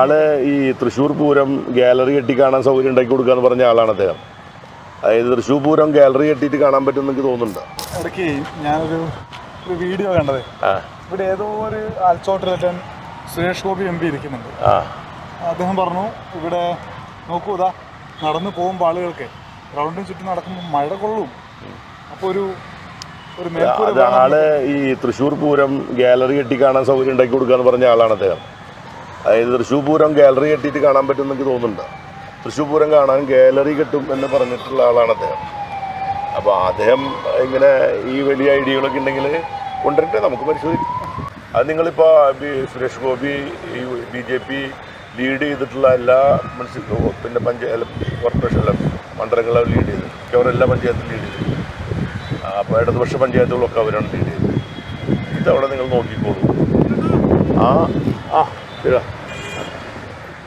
ആൾ ഈ തൃശ്ശൂർ പൂരം ഗാലറി കെട്ടി കാണാൻ സൗകര്യം ഉണ്ടാക്കി കൊടുക്കുക എന്ന് പറഞ്ഞ ആളാണ് അദ്ദേഹം. അതായത് തൃശ്ശൂർ പൂരം ഗാലറി കെട്ടിയിട്ട് കാണാൻ പറ്റും എനിക്ക് തോന്നുന്നുണ്ട്. ഇടയ്ക്ക് ഞാനൊരു ഒരു വീഡിയോ കണ്ടത്. ഇവിടെ ഏതോ ഒരു ആൽച്ചോട്ടിലെത്താൻ സുരേഷ് ഗോപി എം പി ഇരിക്കുന്നുണ്ട്. അദ്ദേഹം പറഞ്ഞു ഇവിടെ നോക്കൂ ഇതാ നടന്നു പോകുമ്പോൾ ആളുകൾക്ക് ഗ്രൗണ്ടിന് ചുറ്റും നടക്കുമ്പോൾ മഴ കൊള്ളും. അപ്പോൾ ഒരു ഒരു ആൾ ഈ തൃശ്ശൂർ പൂരം ഗാലറി കെട്ടി കാണാൻ സൗകര്യം ഉണ്ടാക്കി കൊടുക്കുക എന്ന് പറഞ്ഞ ആളാണ് അദ്ദേഹം. അതായത് തൃശ്ശൂർ പൂരം ഗാലറി കെട്ടിയിട്ട് കാണാൻ പറ്റും എനിക്ക് തോന്നുന്നുണ്ട്. തൃശ്ശൂർ പൂരം കാണാൻ ഗാലറി കെട്ടും എന്ന് പറഞ്ഞിട്ടുള്ള ആളാണ് അദ്ദേഹം. അപ്പോൾ അദ്ദേഹം ഇങ്ങനെ ഈ വലിയ ഐഡിയകളൊക്കെ ഉണ്ടെങ്കിൽ കൊണ്ടുവരട്ടെ നമുക്ക് പരിശോധിക്കാം. അത് നിങ്ങളിപ്പോൾ സുരേഷ് ഗോപി ഈ ബി ജെ പി ലീഡ് ചെയ്തിട്ടുള്ള എല്ലാ മുനിസിപ്പ പിന്നെ പഞ്ചായത്ത് കോർപ്പറേഷനിലെ മണ്ഡലങ്ങളെ ലീഡ് ചെയ്തു. മിക്കവാറും എല്ലാ പഞ്ചായത്തും ലീഡ് ചെയ്തു. അപ്പോൾ ഇടതുപക്ഷ പഞ്ചായത്തുകളൊക്കെ അവരാണ് ലീഡ് ചെയ്തത്. ഇതവിടെ നിങ്ങൾ നോക്കിക്കോളൂ. ആ ആ.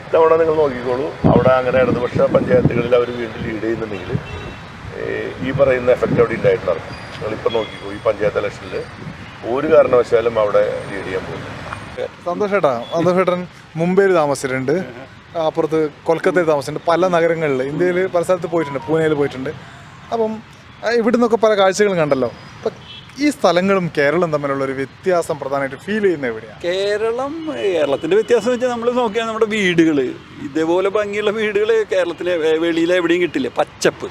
ഇതവിടെ നിങ്ങൾ നോക്കിക്കോളൂ. അവിടെ അങ്ങനെ ഇടതുപക്ഷ പഞ്ചായത്തുകളിൽ അവർ വീണ്ടും ലീഡ് ചെയ്യുന്നുണ്ടെങ്കിൽ ഈ പറയുന്ന എഫക്റ്റ് അവിടെ ഉണ്ടായിട്ടുണ്ടാകും നിങ്ങളിപ്പോൾ നോക്കിക്കോ ഈ പഞ്ചായത്ത് ഇലക്ഷനിൽ ഒരു കാരണവശാലും അവിടെ ലീഡ് ചെയ്യാൻ പോകുന്നു സന്തോഷേട്ടാ സന്തോഷേട്ടൻ മുംബൈയിൽ താമസിച്ചിട്ടുണ്ട്. അപ്പുറത്ത് കൊൽക്കത്തയിൽ താമസിച്ചിട്ടുണ്ട്. പല നഗരങ്ങളിൽ ഇന്ത്യയിൽ പല സ്ഥലത്ത് പോയിട്ടുണ്ട് പൂനെയിൽ പോയിട്ടുണ്ട്. അപ്പം ഇവിടുന്നൊക്കെ പല കാഴ്ചകളും കണ്ടല്ലോ. ഈ സ്ഥലങ്ങളും കേരളം തമ്മിലുള്ള ഒരു വ്യത്യാസം പ്രധാനമായിട്ട് ഫീൽ ചെയ്യുന്ന എവിടെയാണ്? കേരളം കേരളത്തിന്റെ വ്യത്യാസം വെച്ചാൽ നമ്മൾ നോക്കിയാൽ നമ്മുടെ വീടുകൾ ഇതേപോലെ ഭംഗിയുള്ള വീടുകൾ കേരളത്തിലെ വെളിയിൽ എവിടെയും കിട്ടില്ല. പച്ചപ്പ്.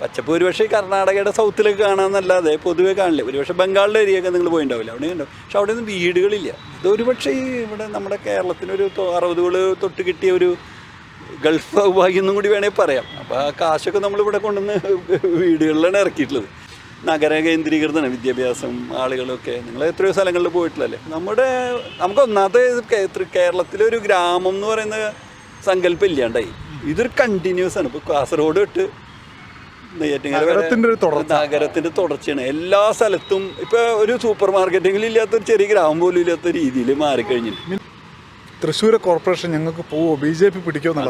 പച്ചപ്പ് ഒരുപക്ഷെ കർണാടകയുടെ സൗത്തിലൊക്കെ കാണാമെന്നല്ലാതെ പൊതുവെ കാണില്ല. ഒരുപക്ഷെ ബംഗാളിലെ ഏരിയയൊക്കെ നിങ്ങൾ പോയിണ്ടാവില്ല. അവിടെ ഉണ്ടാവും പക്ഷെ അവിടെ ഒന്നും വീടുകളില്ല. ഇതൊരുപക്ഷെ ഈ ഇവിടെ നമ്മുടെ കേരളത്തിനൊരു അറുപതുകൾ തൊട്ട് കിട്ടിയ ഒരു ഗൾഫ് ഭാഗ്യം എന്നും കൂടി വേണമെങ്കിൽ പറയാം. അപ്പോൾ ആ കാശൊക്കെ നമ്മളിവിടെ കൊണ്ടുവന്ന് വീടുകളിലാണ് ഇറക്കിയിട്ടുള്ളത്. നഗര കേന്ദ്രീകൃതമാണ് വിദ്യാഭ്യാസം ആളുകളൊക്കെ. നിങ്ങൾ എത്രയോ സ്ഥലങ്ങളിൽ പോയിട്ടില്ലല്ലേ നമ്മുടെ നമുക്ക് ഒന്നാമത്തെ കേരളത്തിലൊരു കേരളത്തിലെ ഒരു ഗ്രാമം എന്ന് പറയുന്ന സങ്കല്പം ഇല്ലാണ്ടായി. ഇതൊരു കണ്ടിന്യൂസ് ആണ്. ഇപ്പോൾ കാസർഗോഡ് ഇട്ട് നഗരത്തിന്റെ നഗരത്തിന്റെ നഗരത്തിന്റെ ഒരു തുടർച്ച. നഗരത്തിന്റെ തുടർച്ചയാണ്. എല്ലാ സ്ഥലത്തും ഇപ്പോൾ ഒരു സൂപ്പർ മാർക്കറ്റെങ്കിലും ഇല്ലാത്ത ഒരു ചെറിയ ഗ്രാമം പോലും ഇല്ലാത്ത രീതിയിൽ മാറിക്കഴിഞ്ഞിട്ട് തൃശ്ശൂർ കോർപ്പറേഷൻ ഞങ്ങൾക്ക് പോവോ? ബി ജെ പി പിടിക്കുമോ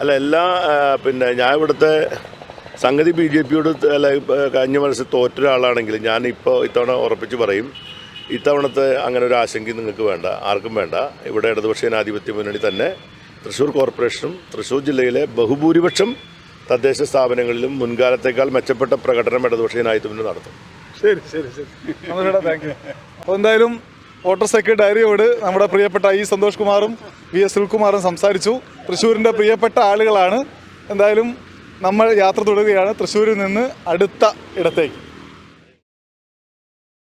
അല്ല എല്ലാ പിന്നെ ഞാൻ ഇവിടുത്തെ സംഗതി ബി ജെ പിയോട് അല്ല കഴിഞ്ഞ വർഷം തോറ്റ ഒരാളാണെങ്കിൽ ഞാൻ ഇപ്പോൾ ഇത്തവണ ഉറപ്പിച്ച് പറയും ഇത്തവണത്തെ അങ്ങനെ ഒരു ആശങ്ക നിങ്ങൾക്ക് വേണ്ട ആർക്കും വേണ്ട. ഇവിടെ ഇടതുപക്ഷ ജനാധിപത്യ മുന്നണി തന്നെ തൃശ്ശൂർ കോർപ്പറേഷനും തൃശ്ശൂർ ജില്ലയിലെ ബഹുഭൂരിപക്ഷം തദ്ദേശ സ്ഥാപനങ്ങളിലും മുൻകാലത്തേക്കാൾ മെച്ചപ്പെട്ട പ്രകടനം ഇടതുപക്ഷ ജനാധിപത്യ മുന്നണി നടത്തും. ശരി ശരി ശരി. താങ്ക് യു അപ്പോൾ എന്തായാലും വോട്ടർ സെക്രട്ടറി ഡയറിയോട് നമ്മുടെ പ്രിയപ്പെട്ട ഇ സന്തോഷ് കുമാറും വി എസ് സുൽകുമാറും സംസാരിച്ചു. തൃശ്ശൂരിന്റെ പ്രിയപ്പെട്ട ആളുകളാണ്. എന്തായാലും നമ്മൾ യാത്ര തുടരുകയാണ്. തൃശ്ശൂരിൽ നിന്ന് അടുത്ത ഇടത്തേക്ക്.